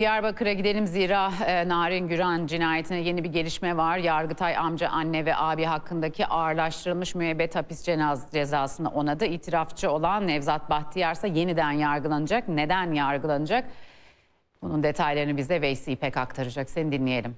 Diyarbakır'a gidelim zira e, Narin Güran cinayetine yeni bir gelişme var. Yargıtay amca, anne ve abi hakkındaki ağırlaştırılmış müebbet hapis cezasını onadı. İtirafçı olan Nevzat Bahtiyar ise yeniden yargılanacak. Neden yargılanacak? Bunun detaylarını bize Veysi İpek aktaracak. Seni dinleyelim.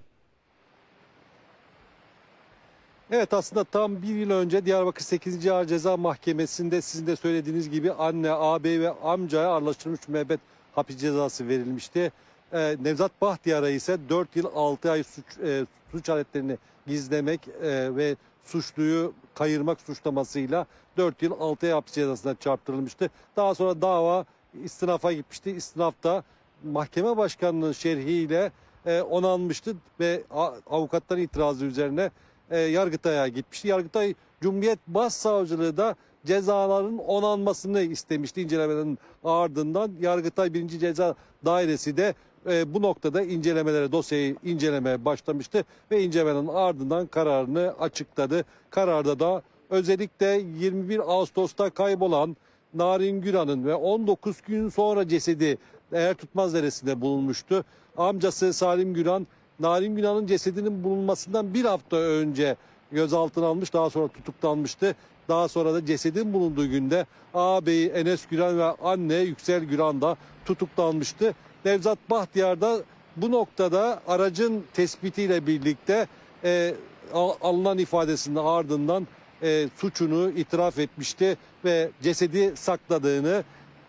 Evet aslında tam bir yıl önce Diyarbakır 8. Ağır Ceza Mahkemesi'nde sizin de söylediğiniz gibi anne, ağabey ve amcaya ağırlaştırılmış müebbet hapis cezası verilmişti. Ee, Nevzat Bahtiyar'a ise 4 yıl 6 ay suç, e, suç aletlerini gizlemek e, ve suçluyu kayırmak suçlamasıyla 4 yıl 6 ay hapis cezasına çarptırılmıştı. Daha sonra dava istinafa gitmişti. İstinafta mahkeme başkanının şerhiyle e, onanmıştı ve a- avukatların itirazı üzerine e, Yargıtay'a gitmişti. Yargıtay Cumhuriyet Başsavcılığı da cezaların onanmasını istemişti incelemelerin ardından. Yargıtay 1. Ceza Dairesi de e, bu noktada incelemelere, dosyayı incelemeye başlamıştı ve incelemenin ardından kararını açıkladı. Kararda da özellikle 21 Ağustos'ta kaybolan Narin Güran'ın ve 19 gün sonra cesedi eğer tutmaz deresinde bulunmuştu. Amcası Salim Güran Narin Günan'ın cesedinin bulunmasından bir hafta önce gözaltına almış daha sonra tutuklanmıştı. Daha sonra da cesedin bulunduğu günde ağabeyi Enes Güran ve anne Yüksel Güran da tutuklanmıştı. Nevzat Bahtiyar da bu noktada aracın tespitiyle birlikte e, al- alınan ifadesinin ardından e, suçunu itiraf etmişti ve cesedi sakladığını,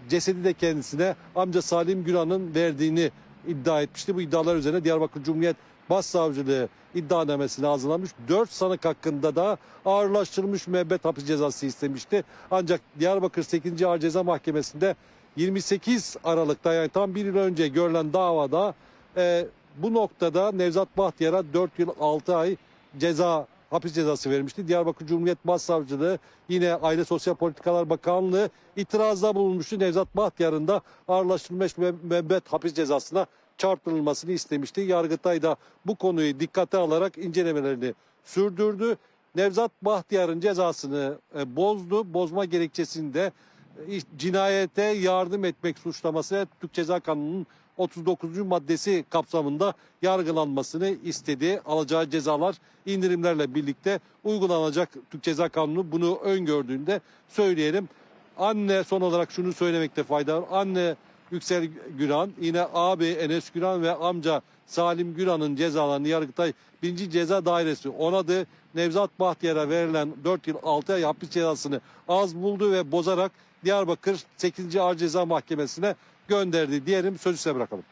cesedi de kendisine amca Salim Güran'ın verdiğini iddia etmişti. Bu iddialar üzerine Diyarbakır Cumhuriyet Başsavcılığı iddianamesini hazırlamış. 4 sanık hakkında da ağırlaştırılmış müebbet hapis cezası istemişti. Ancak Diyarbakır 8. Ağır Ceza Mahkemesi'nde 28 Aralık'ta yani tam bir yıl önce görülen davada e, bu noktada Nevzat Bahtiyar'a 4 yıl 6 ay ceza hapis cezası vermişti. Diyarbakır Cumhuriyet Başsavcılığı yine Aile Sosyal Politikalar Bakanlığı itirazda bulunmuştu. Nevzat Bahtiyar'ın da ağırlaştırılmış müe- müebbet hapis cezasına çarptırılmasını istemişti. Yargıtay da bu konuyu dikkate alarak incelemelerini sürdürdü. Nevzat Bahtiyar'ın cezasını e, bozdu. Bozma gerekçesinde e, cinayete yardım etmek suçlaması Türk Ceza Kanunu'nun 39. maddesi kapsamında yargılanmasını istedi. Alacağı cezalar indirimlerle birlikte uygulanacak Türk Ceza Kanunu bunu öngördüğünde söyleyelim. Anne son olarak şunu söylemekte fayda var. Anne Yüksel Güran, yine abi Enes Güran ve amca Salim Güran'ın cezalarını Yargıtay 1. Ceza Dairesi onadı. Nevzat Bahtiyar'a verilen 4 yıl 6 ay hapis cezasını az buldu ve bozarak Diyarbakır 8. Ağır Ceza Mahkemesi'ne gönderdi diyelim. Sözü size bırakalım.